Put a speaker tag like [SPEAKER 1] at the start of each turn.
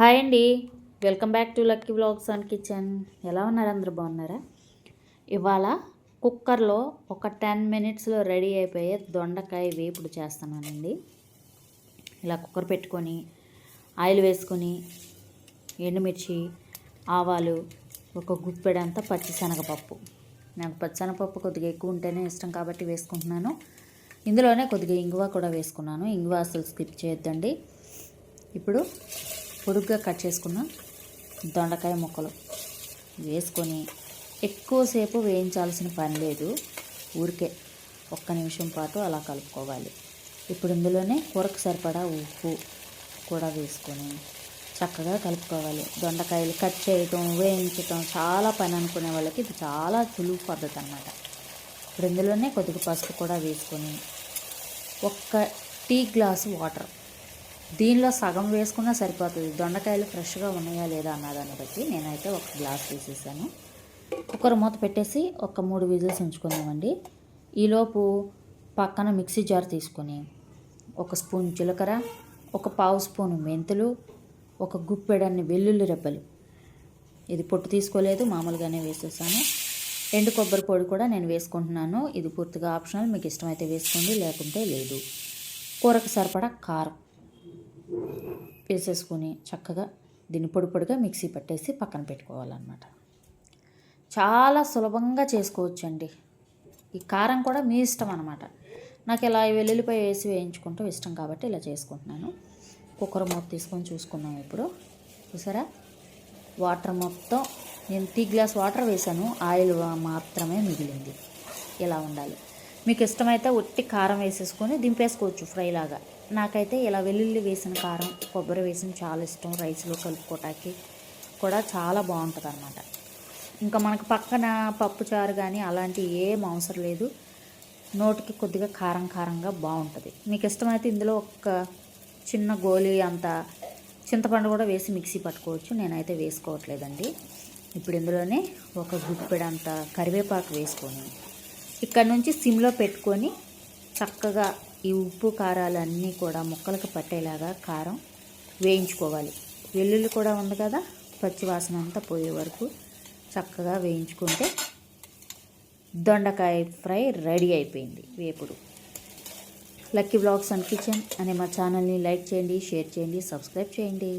[SPEAKER 1] Hi అండి. Welcome back to lucky blogs and kitchen. ఎలా ఉన్నారు అందరూ? బాగున్నారా? ఇవాళ కుక్కర్లో ఒక టెన్ మినిట్స్లో రెడీ అయిపోయే దొండకాయ వేపుడు చేస్తున్నానండి. ఇలా కుక్కర్ పెట్టుకొని ఆయిల్ వేసుకొని ఎండుమిర్చి ఆవాలు ఒక గుప్పెడంతా పచ్చిశనగపప్పు నాకు పచ్చిశనగపప్పు కొద్దిగా ఎక్కువ ఉంటేనే ఇష్టం కాబట్టి వేసుకుంటున్నాను. ఇందులోనే కొద్దిగా ఇంగువ కూడా వేసుకున్నాను. ఇంగువ అసలు స్కిప్ చేయొద్దండి. ఇప్పుడు పొడుగ్గా కట్ చేసుకున్న దొండకాయ ముక్కలు వేసుకొని ఎక్కువసేపు వేయించాల్సిన పని లేదు. ఊరికే ఒక్క నిమిషం పాటు అలా కలుపుకోవాలి. ఇప్పుడు ఇందులోనే కూరకు సరిపడా ఉప్పు కూడా వేసుకొని చక్కగా కలుపుకోవాలి. దొండకాయలు కట్ చేయటం వేయించటం చాలా పని అనుకునే వాళ్ళకి ఇది చాలా సులువు పద్ధతి అన్నమాట. ఇప్పుడు ఇందులోనే కొద్దిగా పసుపు కూడా వేసుకొని ఒక్క టీ గ్లాసు వాటర్ దీనిలో సగం వేసుకున్నా సరిపోతుంది. దొండకాయలు ఫ్రెష్గా ఉన్నాయా లేదా అన్నదాన్ని బట్టి నేనైతే ఒక గ్లాస్ తీసేసాను. కుక్కర్ మూత పెట్టేసి ఒక మూడు విజిల్స్ ఉంచుకుందామండి. ఈలోపు పక్కన మిక్సీ జార్ తీసుకొని ఒక స్పూన్ జీలకర్ర ఒక పావు స్పూన్ మెంతులు ఒక గుప్పెడన్ని వెల్లుల్లి రెబ్బలు. ఇది పొట్టు తీసుకోలేదు మామూలుగానే వేసేసాను. ఎండు కొబ్బరి పొడి కూడా నేను వేసుకుంటున్నాను. ఇది పూర్తిగా ఆప్షనల్. మీకు ఇష్టమైతే వేసుకోండి లేకుంటే లేదు. కూరకు సరిపడా కారం. వేసేసుకొని చక్కగా దీన్ని పొడి పొడిగా మిక్సీ పట్టేసి పక్కన పెట్టుకోవాలన్నమాట. చాలా సులభంగా చేసుకోవచ్చండి. ఈ కారం కూడా మీ ఇష్టం అనమాట నాకు ఇలా వెల్లుల్లిపాయ వేసి వేయించుకుంటూ ఇష్టం కాబట్టి ఇలా చేసుకుంటున్నాను. కుక్కర్ మూత తీసుకొని చూసుకున్నాం ఇప్పుడు. చూసారా? వాటర్ మొత్తం నేను టీ గ్లాస్ వాటర్ వేసాను ఆయిల్ మాత్రమే మిగిలింది. ఇలా ఉండాలి. మీకు ఇష్టమైతే ఒట్టి కారం వేసేసుకొని దింపేసుకోవచ్చు ఫ్రైలాగా. నాకైతే ఇలా వెల్లుల్లి వేసిన కారం కొబ్బరి వేసిన చాలా ఇష్టం రైస్లో కలుపుకోవటానికి కూడా చాలా బాగుంటుంది అనమాట ఇంకా మనకు పక్కన పప్పు చారు కానీ అలాంటి ఏం అవసరం లేదు. నోటికి కొద్దిగా కారం కారంగా బాగుంటుంది. మీకు ఇష్టమైతే ఇందులో ఒక చిన్న గోలీ అంత చింతపండు కూడా వేసి మిక్సీ పట్టుకోవచ్చు. నేనైతే వేసుకోవట్లేదండి. ఇప్పుడు ఇందులోనే ఒక గుప్పెడంత కరివేపాకు వేసుకొని ఇక్కడ నుంచి సిమ్లో పెట్టుకొని చక్కగా ఈ ఉప్పు కారాలు అన్నీ కూడా ముక్కలకు పట్టేలాగా కారం వేయించుకోవాలి. వెల్లుల్లి కూడా ఉంది కదా పచ్చివాసన అంతా పోయే వరకు చక్కగా వేయించుకుంటే దొండకాయ ఫ్రై రెడీ అయిపోయింది వేపుడు. లక్కీ బ్లాగ్స్ అండ్ కిచెన్ అనే మా ఛానల్ని లైక్ చేయండి షేర్ చేయండి సబ్స్క్రైబ్ చేయండి.